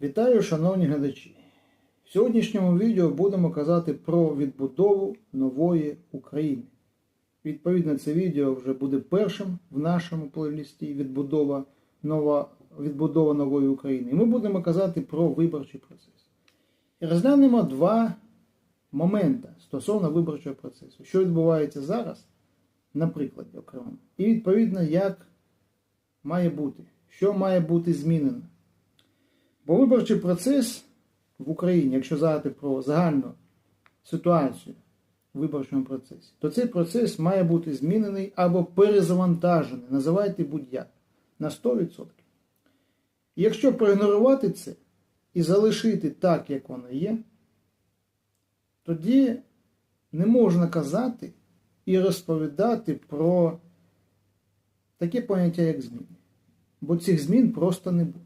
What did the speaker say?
Вітаю, шановні глядачі! В сьогоднішньому відео будемо казати про відбудову нової України. Відповідно, це відео вже буде першим в нашому плейлісті відбудова, нова, відбудова нової України. І ми будемо казати про виборчий процес. І розглянемо два моменти стосовно виборчого процесу. Що відбувається зараз, на прикладі окремо, і відповідно, як має бути, що має бути змінено. Бо виборчий процес в Україні, якщо казати про загальну ситуацію в виборчому процесі, то цей процес має бути змінений або перезавантажений, називайте будь-як, на 100%. І якщо проігнорувати це і залишити так, як воно є, тоді не можна казати і розповідати про таке поняття, як зміни. Бо цих змін просто не буде.